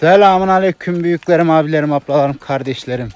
Selamun aleyküm büyüklerim, abilerim, ablalarım, kardeşlerim.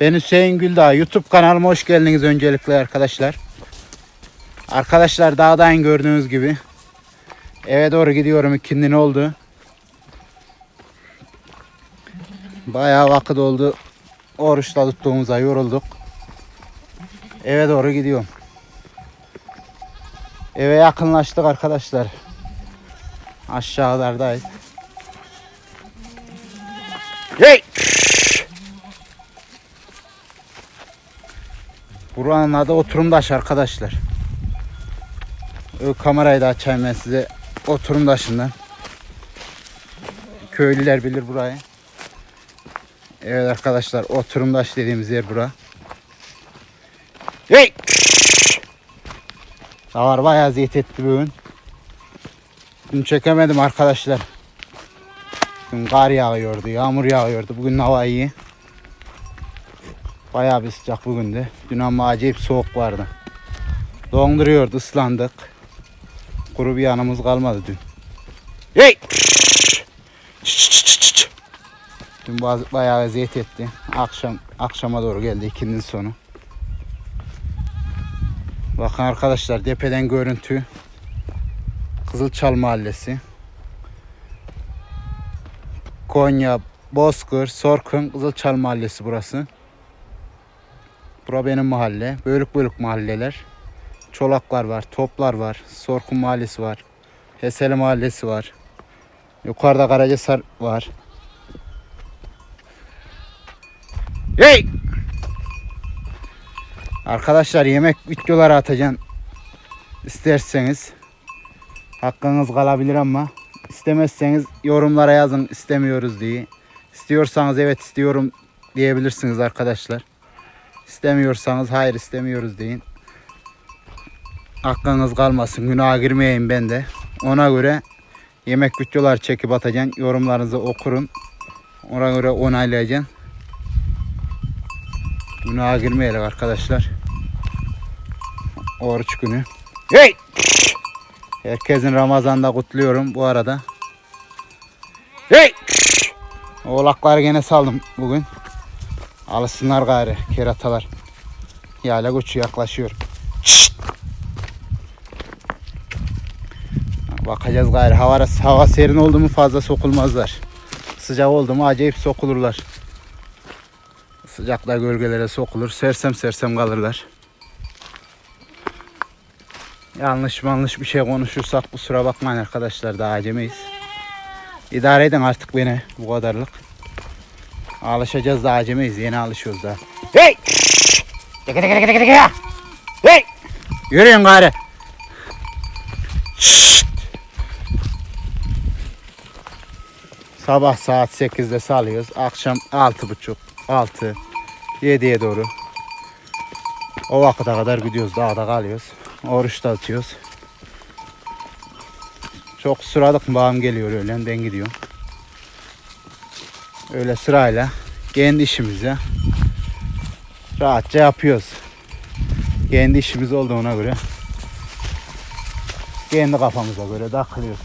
Ben Hüseyin Güldağ. YouTube kanalıma hoş geldiniz öncelikle arkadaşlar. Arkadaşlar dağdan gördüğünüz gibi eve doğru gidiyorum. İkindi oldu. Bayağı vakit oldu. Oruçla tuttuğumuza yorulduk. Eve doğru gidiyorum. Eve yakınlaştık arkadaşlar. Aşağılardayız. Hey! Buranın adı oturumdaş arkadaşlar. Kamerayı da açayım ben size oturumdaşından. Köylüler bilir burayı. Evet arkadaşlar oturumdaş dediğimiz yer bura. Hey! Davar bayağı zeyt etti bugün. Dün çekemedim arkadaşlar. Dün kar yağıyordu, yağmur yağıyordu. Bugün hava iyi. Bayağı bir sıcak bugün de. Dün ama acayip soğuk vardı. Donduruyordu, ıslandık. Kuru bir yanımız kalmadı dün. Hey! Dün bayağı eziyet etti. Akşam akşama doğru geldi ikindinin sonu. Bakın arkadaşlar tepeden görüntü. Kızılçal Mahallesi. Konya, Bozkır, Sorkun, Kızılçal Mahallesi burası. Bura benim mahalle. Bölük bölük mahalleler. Çolaklar var, Toplar var, Sorkun Mahallesi var. Heseli Mahallesi var. Yukarıda Karacasar var. Hey! Arkadaşlar yemek videoları atacağım. İsterseniz hakkınız kalabilir ama istemezseniz yorumlara yazın istemiyoruz diye. İstiyorsanız evet istiyorum diyebilirsiniz arkadaşlar. İstemiyorsanız hayır istemiyoruz deyin. Hakkınız kalmasın. Günaha girmeyeyim ben de. Ona göre yemek videolar çekip atacağım. Yorumlarınızı okurun. Ona göre onaylayacağım. Günaha girmeyelim arkadaşlar. Oruç günü. Hey! Herkesin Ramazan'da kutluyorum bu arada. Hey! Oğlakları gene saldım bugün. Alışsınlar gayrı keratalar. Yayla koçu yaklaşıyor. Şşt! Bakacağız gayrı. Hava, hava serin oldu mu fazla sokulmazlar. Sıcak oldu mu acayip sokulurlar. Sıcakta gölgelere sokulur. Sersem sersem kalırlar. Yanlış yanlış bir şey konuşursak kusura bakmayın arkadaşlar daha acemeyiz. İdare edin artık beni bu kadarlık. Alışacağız daha acemeyiz yeni alışıyoruz daha. Hey! Tıkı tıkı tıkı tıkı! Hey! Yürüyün gari. Şşt! Sabah saat 8'de salıyoruz. Akşam 6.30, 6, 7'ye doğru. O vakite kadar gidiyoruz dağda kalıyoruz. Oruç da atıyoruz. Çok sıradık bağım geliyor öyle ben gidiyorum. Öyle sırayla kendi işimize rahatça yapıyoruz. Kendi işimiz olduğuna göre kendi kafamıza göre takılıyoruz.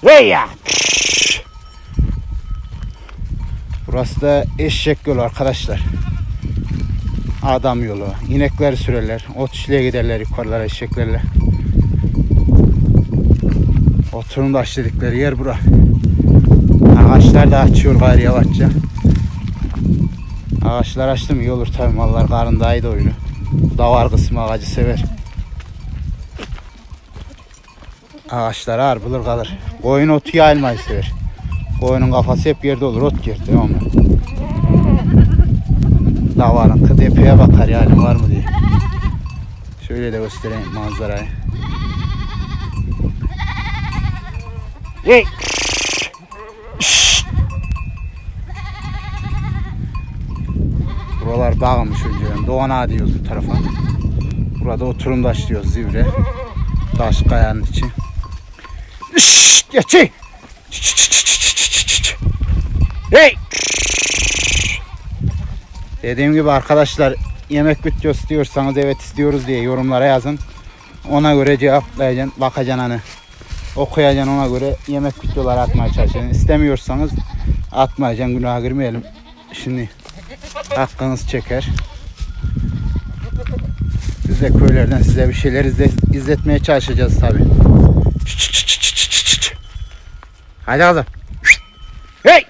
Hey ya! Burası da eşek yolu arkadaşlar. Adam yolu. İnekleri sürerler. Ot işliğe giderler yukarılara eşeklerle. Oturumdaş dedikleri yer bura. Ağaçlar da açıyor gayrı yavaşça. Ağaçlar açtı mı iyi olur tabi mallar karın daha iyi doyuru. Davar kısmı ağacı sever. Ağaçlar ağır bulur kalır. Koyun otu yayılmayı sever. Koyunun kafası hep yerde olur ot yer devamlı. Davarın kıdepeye bakar yani var mı diye. Şöyle de göstereyim manzarayı. Hey! Buralar bağmış önceden. Doğan Ağa diyoruz bu tarafa. Burada oturumdaş diyoruz zivre. Taş kayanın içi. Şşş! Geçi! Hey! Dediğim gibi arkadaşlar yemek video istiyorsanız evet istiyoruz diye yorumlara yazın. Ona göre cevaplayacağım. Bakacaksın hani okuyacaksın ona göre yemek videoları atmaya çalışacaksın. İstemiyorsanız atmayacaksın günaha girmeyelim. Şimdi hakkınız çeker. Biz de köylerden size bir şeyler izle- izletmeye çalışacağız tabi. Hadi kızım. Hey!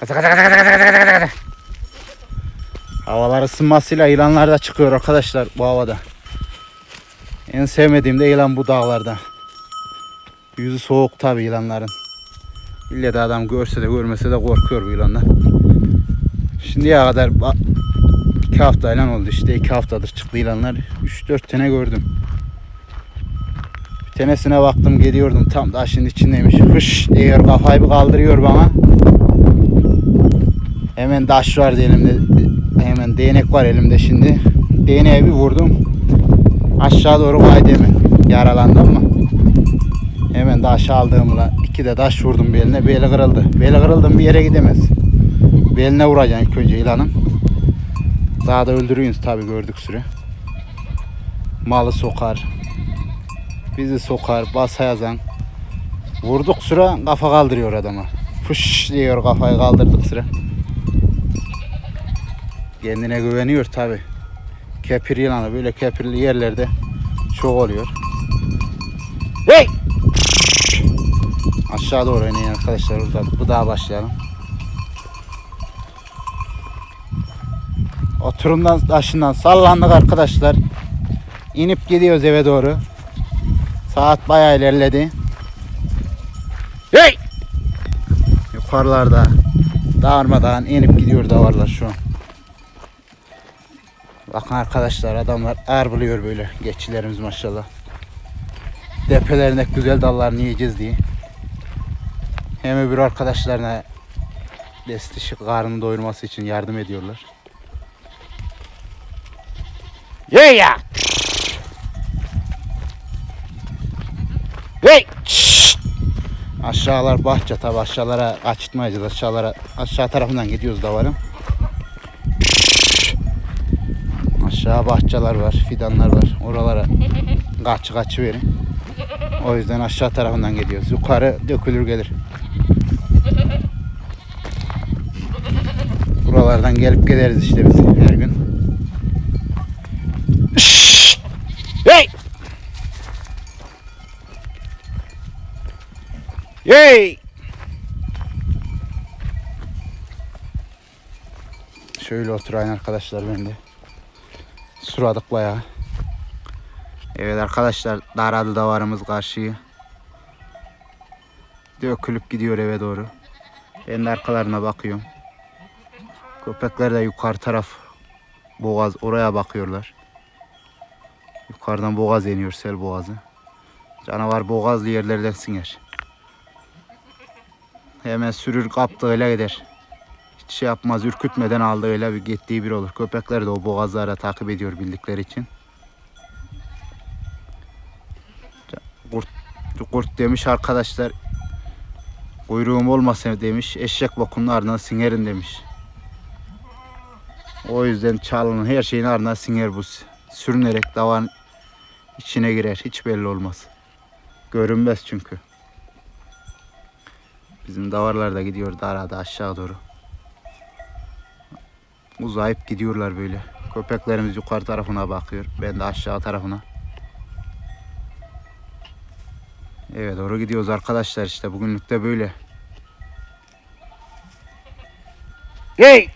Kaza kaza kaza kaza kaza kaza kaza. Havalar ısınmasıyla yılanlar da çıkıyor arkadaşlar bu havada. En sevmediğim de yılan bu dağlarda. Yüzü soğuk tabi yılanların. İlle de adam görse de görmese de korkuyor bu yılandan. Şimdiye kadar iki haftayla oldu işte iki haftadır çıktı yılanlar. 3-4 tane gördüm. Bir tanesine baktım gidiyordum tam taşın içindeymiş. Hış diyor kafayı bir kaldırıyor bana. Hemen taş vardı elimde. Hemen değnek var elimde şimdi. Değneğe bir vurdum. Aşağı doğru kaydı hemen. Yaralandım mı? Hemen taş aldığımla iki de taş vurdum beline. Beli kırıldı. Beli kırıldım bir yere gidemez. Beline vuracaksın ilk önce yılanın. Daha da öldürüyorsunuz tabi gördük süre. Malı sokar. Bizi sokar. Basa yazan. Vurduk sıra kafa kaldırıyor adama. Fış diyor kafayı kaldırdık sıra. Kendine güveniyor tabi. Kepir yılanı böyle kepirli yerlerde çok oluyor. Hey! Aşağı doğru ineyin arkadaşlar burada bu daha başlayalım. Oturumdan taşından sallandık arkadaşlar. İnip gidiyoruz eve doğru. Saat bayağı ilerledi. Hey! Yukarılarda darmadan inip gidiyor davarlar şu an. Bakın arkadaşlar adamlar er buluyor böyle geçilerimiz maşallah. Depelerinde güzel dallarını yiyeceğiz diye. Hem öbür arkadaşlarına destişi karnını doyurması için yardım ediyorlar. Ye ya! Hey! Aşağılar bahçe tabi aşağılara kaçırtmayacağız aşağılara aşağı tarafından gidiyoruz davarın. Aşağı bahçeler var, fidanlar var. Oralara kaçı kaçı verin. O yüzden aşağı tarafından gidiyoruz. Yukarı dökülür gelir. Buralardan gelip gideriz işte biz her gün. Hey! Hey! Şöyle oturayım arkadaşlar ben de. Suradık bayağı. Evet arkadaşlar daradı davarımız karşıyı. Dökülüp gidiyor eve doğru. Ben de arkalarına bakıyorum. Köpekler de yukarı taraf boğaz oraya bakıyorlar. Yukarıdan boğaz iniyor sel boğazı. Canavar boğazlı yerlerden siner. Hemen sürür kaptığıyla gider. Şey yapmaz ürkütmeden aldığıyla gittiği bir olur. Köpekler de o boğazlara takip ediyor bildikleri için. Kurt, kurt demiş arkadaşlar. Kuyruğum olmasa demiş. Eşek bokunun ardına sinerim demiş. O yüzden çalının her şeyin ardına siner bu. Sürünerek davanın içine girer. Hiç belli olmaz. Görünmez çünkü. Bizim davarlar da gidiyor arada aşağı doğru. Uzayıp gidiyorlar böyle. Köpeklerimiz yukarı tarafına bakıyor. Ben de aşağı tarafına. Evet doğru gidiyoruz arkadaşlar işte bugünlük de böyle. Hey!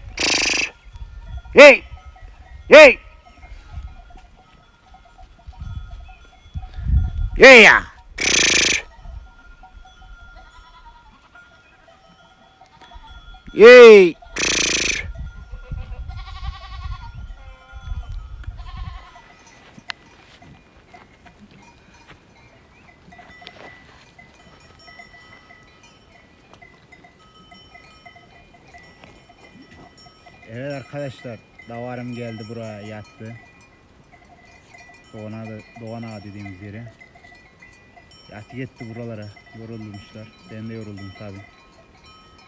Hey! Hey! Hey ya! Hey! Evet arkadaşlar, davarım geldi buraya yattı. Doğan Ağa, Doğan Ağa dediğimiz yere. Yattı gitti buralara, yoruldumuşlar. Ben de yoruldum tabi.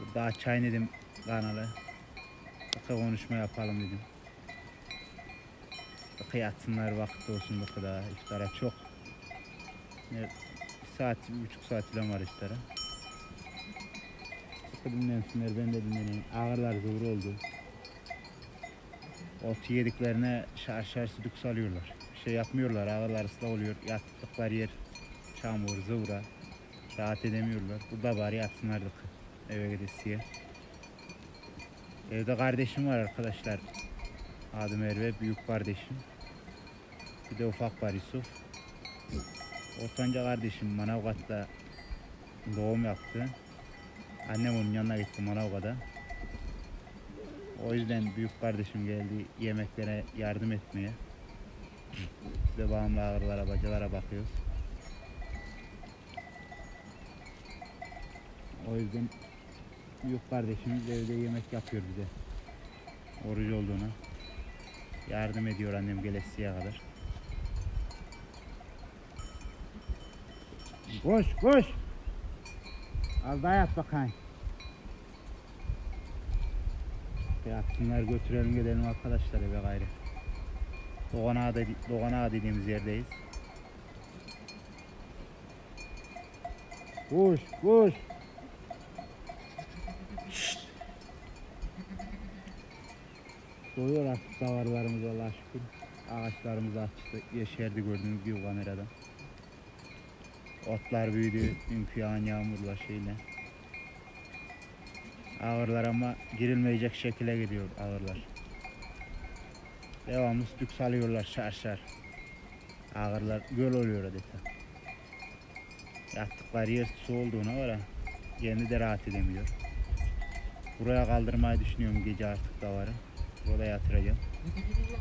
Burada açayım dedim kanalı. Bakı konuşma yapalım dedim. Bakı yatsınlar vakit olsun bakı daha iftara çok. Evet, saat, bir buçuk saat falan var iftara. Dinlensinler, ben de dinleneyim. Ağırlar zor oldu. Ot yediklerine şar şar südük salıyorlar. Bir şey yapmıyorlar, ağırlar ıslah oluyor. Yattıkları yer çamur, zıvra. Rahat edemiyorlar. Burada bari yatsınlardık eve gidesiye. Evde kardeşim var arkadaşlar. Adı Merve, büyük kardeşim. Bir de ufak var Yusuf. Ortanca kardeşim Manavgat'ta doğum yaptı. Annem onun yanına gitti Manavgat'a. O yüzden büyük kardeşim geldi yemeklere yardım etmeye. Biz de bağımlı ağırlara, bacılara bakıyoruz. O yüzden büyük kardeşimiz evde yemek yapıyor bize. Oruç olduğuna. Yardım ediyor annem gelesiye kadar. Koş koş. Az daha yat bakayım. Yatsınlar götürelim gidelim arkadaşlar eve gayrı. Doğan Ağa, dedi- dediğimiz yerdeyiz. Koş koş. Doyuyor artık davarlarımız Allah'a şükür. Ağaçlarımız açtı. Yeşerdi gördüğünüz gibi kameradan. Otlar büyüdü. Dünkü yağan yağmurla şeyle. Ağırlar ama girilmeyecek şekilde gidiyor ağırlar. Devamlı sütük salıyorlar şar şar. Ağırlar göl oluyor adeta. Yattıkları yer su olduğuna göre kendi de rahat edemiyor. Buraya kaldırmayı düşünüyorum gece artık davarı. Burada yatıracağım.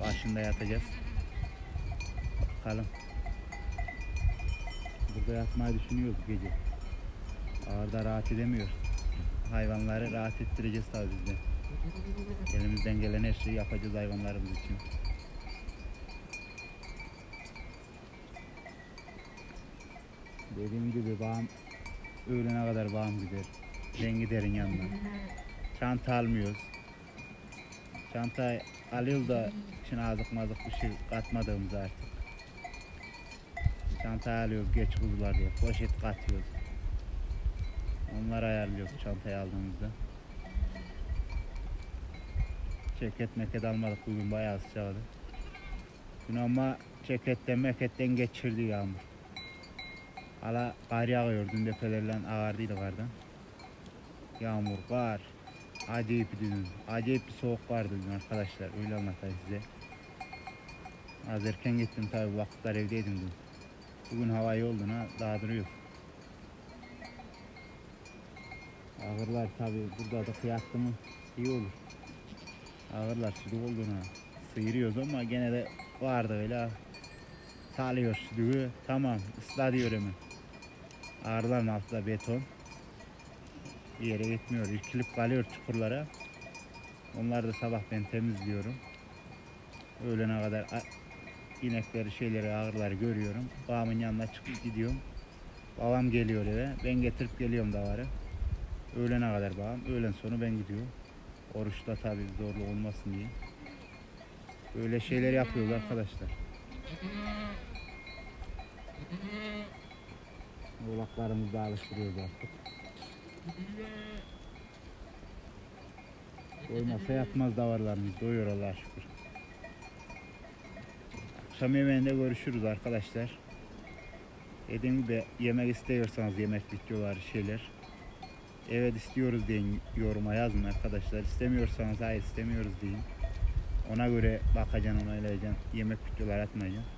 Başında yatacağız. Bakalım. Burada yatmayı düşünüyoruz gece. Ağırda rahat edemiyor. Hayvanları rahat ettireceğiz tabii biz de. Elimizden gelen her şeyi yapacağız hayvanlarımız için. Dediğim gibi bağım öğlene kadar bağım gider. Ben giderin yanına. Çanta almıyoruz. Çanta alıyoruz da için azık mazık bir şey katmadığımız artık. Çanta alıyoruz geç kuzular diye. Poşet katıyoruz. Onları ayarlıyoruz çantayı aldığımızda. Ceket meket almadık bugün bayağı sıcaktı. Dün ama ceketten meketten geçirdi yağmur. Hala kar yağıyor. Dün defelerle ağardıydı kardan. Yağmur, kar. Acayip bir dün. Acayip bir soğuk vardı dün arkadaşlar. Öyle anlatayım size. Az erken gittim tabi vakitler evdeydim dün. Bugün hava iyi oldu ha. Daha Ağırlar tabi burada da kıyattı mı iyi olur. Ağırlar südük olduğuna sıyırıyoruz ama gene de vardı öyle. Salıyor südüğü. Tamam ıslah diyor hemen. Ağırların altında beton. Bir yere gitmiyor. İrkilip kalıyor çukurlara. Onları da sabah ben temizliyorum. Öğlene kadar inekleri şeyleri ağırları görüyorum. Babamın yanına çıkıp gidiyorum. Babam geliyor eve. Ben getirip geliyorum davarı. Öğlene kadar babam. Öğlen sonu ben gidiyorum. Oruçta tabii zorlu olmasın diye. Böyle şeyler yapıyoruz arkadaşlar. Oğlaklarımızı da alıştırıyoruz artık. Doymasa yatmaz davarlarımız. Doyuyor Allah'a şükür. Akşam yemeğinde görüşürüz arkadaşlar. Dediğim gibi yemek istiyorsanız yemek videoları şeyler. Evet istiyoruz deyin yoruma yazın arkadaşlar. İstemiyorsanız hayır istemiyoruz deyin. Ona göre bakacaksın onaylayacaksın. Yemek videoları atmayacaksın.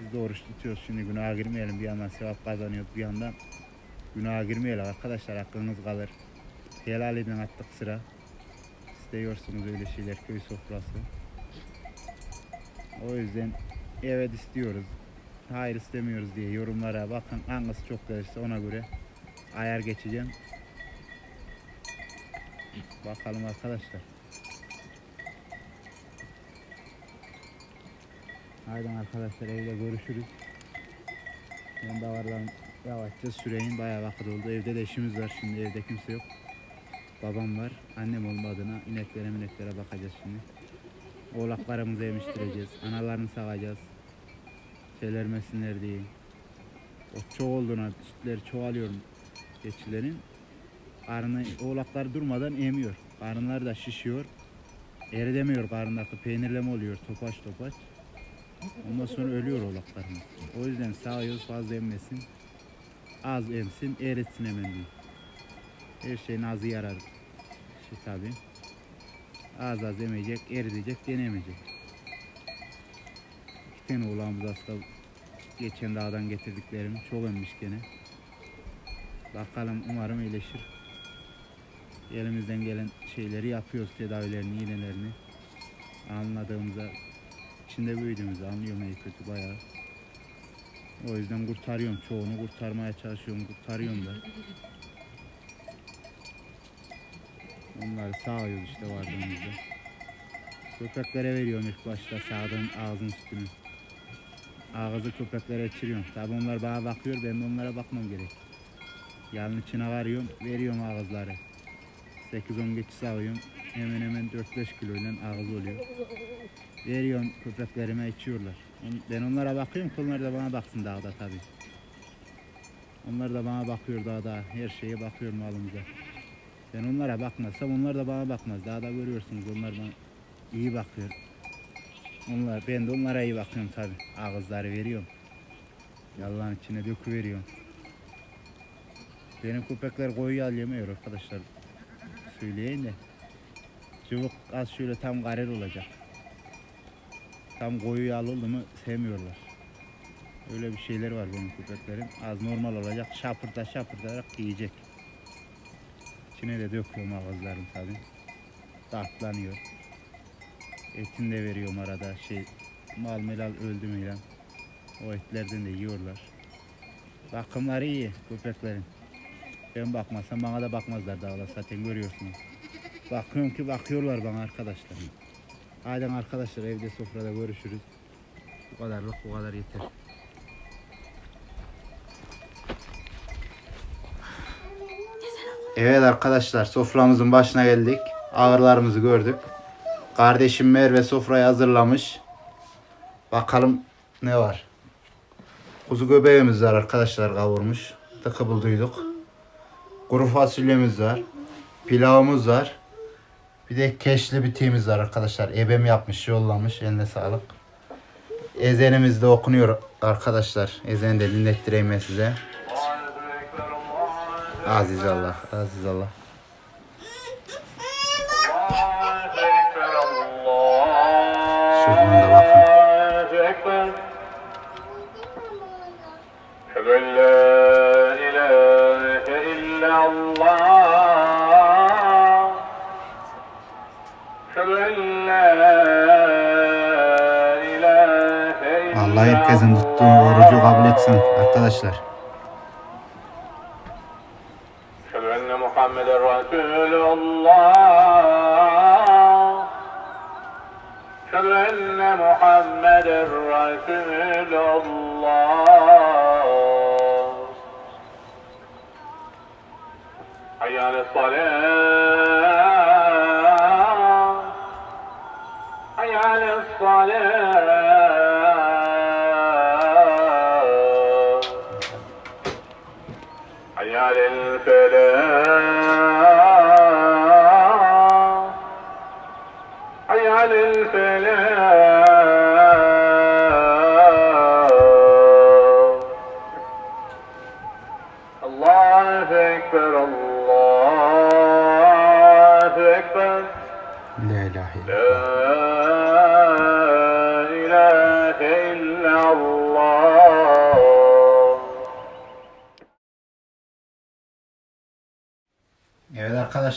Biz de oruç tutuyoruz şimdi günaha girmeyelim. Bir yandan sevap kazanıyoruz bir yandan günaha girmeyelim arkadaşlar aklınız kalır. Helal edin attık sıra. İstiyorsunuz öyle şeyler köy sofrası. O yüzden evet istiyoruz. Hayır istemiyoruz diye yorumlara bakın hangisi çok gelirse ona göre ayar geçeceğim. Bakalım arkadaşlar. Haydi arkadaşlar evde görüşürüz. Ben davardan yavaşça süreyim. Bayağı vakit oldu. Evde de işimiz var şimdi. Evde kimse yok. Babam var. Annem olmadığına ineklere mineklere bakacağız şimdi. Oğlaklarımızı emiştireceğiz. Analarını sağacağız. Şeylermesinler diye. O çok olduğuna sütleri çoğalıyorum keçilerin. Karnı, oğlaklar durmadan emiyor. Karınları da şişiyor. Eridemiyor karnındaki peynirleme oluyor topaç topaç. Ondan sonra ölüyor oğlaklarımız. O yüzden sağıyoruz fazla emmesin. Az emsin eritsin hemen diye. Her şeyin azı yarar. Şey tabi. Az az emecek, eritecek, denemeyecek. İki tane oğlağımız aslında geçen dağdan getirdiklerim çok emmiş gene. Bakalım umarım iyileşir. Elimizden gelen şeyleri yapıyoruz tedavilerini, iğnelerini. Anladığımıza, içinde büyüdüğümüzü anlıyorum iyi kötü bayağı. O yüzden kurtarıyorum çoğunu kurtarmaya çalışıyorum, kurtarıyorum da. Onları sağıyoruz işte vardığımızda. Köpeklere veriyorum ilk başta sağdığım ağzın sütünü. Ağzı köpeklere içiriyorum. Tabi onlar bana bakıyor, ben de onlara bakmam gerek. Yalın içine varıyorum, veriyorum ağızları. 8-10 geçisi alıyorum. Hemen hemen 4-5 kiloyla ağız oluyor. Veriyorum köpeklerime içiyorlar. Ben onlara bakıyorum ki onlar da bana baksın dağda tabi. Onlar da bana bakıyor dağda. Her şeye bakıyor malımıza. Ben onlara bakmazsam onlar da bana bakmaz. Dağda görüyorsunuz onlar bana iyi bakıyor. Onlar, ben de onlara iyi bakıyorum tabi. Ağızları veriyorum. Yallan içine döküveriyorum. Benim köpekler koyu yal yemiyor arkadaşlar. Söyleyeyim de. Cıvık az şöyle tam karer olacak. Tam koyu yağlı oldu mu sevmiyorlar. Öyle bir şeyler var benim köpeklerim. Az normal olacak. Şapırda şapırdayarak yiyecek. İçine de döküyorum ağızlarını tabi. Tatlanıyor. Etini de veriyorum arada. Şey, mal melal öldü mü. O etlerden de yiyorlar. Bakımları iyi köpeklerin. Ben bakmazsam bana da bakmazlar dağlar zaten görüyorsunuz. Bakıyorum ki bakıyorlar bana arkadaşlar. Haydi arkadaşlar evde sofrada görüşürüz. Bu kadarlık bu kadar yeter. Evet arkadaşlar soframızın başına geldik. Ağırlarımızı gördük. Kardeşim Merve sofrayı hazırlamış. Bakalım ne var. Kuzu göbeğimiz var arkadaşlar kavurmuş. Tıkı bulduyduk. Kuru fasulyemiz var. Pilavımız var. Bir de keşli bitiğimiz var arkadaşlar. Ebem yapmış, yollamış. Eline sağlık. Ezenimiz de okunuyor arkadaşlar. Ezeni de dinlettireyim ben size. Aziz Allah, aziz Allah. Şuradan da bakın. Allah herkesin tuttuğu orucu kabul etsin arkadaşlar. حي على الفلاح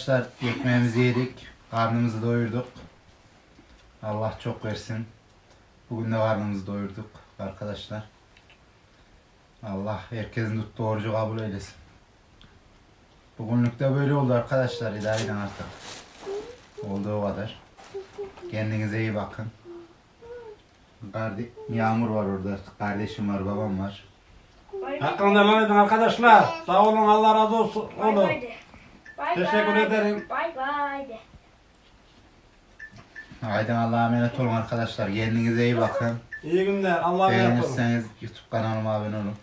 arkadaşlar ekmeğimizi yedik. Karnımızı doyurduk. Allah çok versin. Bugün de karnımızı doyurduk arkadaşlar. Allah herkesin tuttuğu orucu kabul eylesin. Bugünlük de böyle oldu arkadaşlar. İdare edin artık. Olduğu kadar. Kendinize iyi bakın. Kardeş, Yağmur var orada. Kardeşim var, babam var. Hakkını helal edin arkadaşlar. Sağ olun Allah razı olsun. Bay Oğlum. bay de. Bay Teşekkür bay. ederim. Bay bay de. Haydi Allah'a emanet olun arkadaşlar. Kendinize iyi bakın. İyi günler. Allah'a emanet olun. Beğenirseniz YouTube kanalıma abone olun.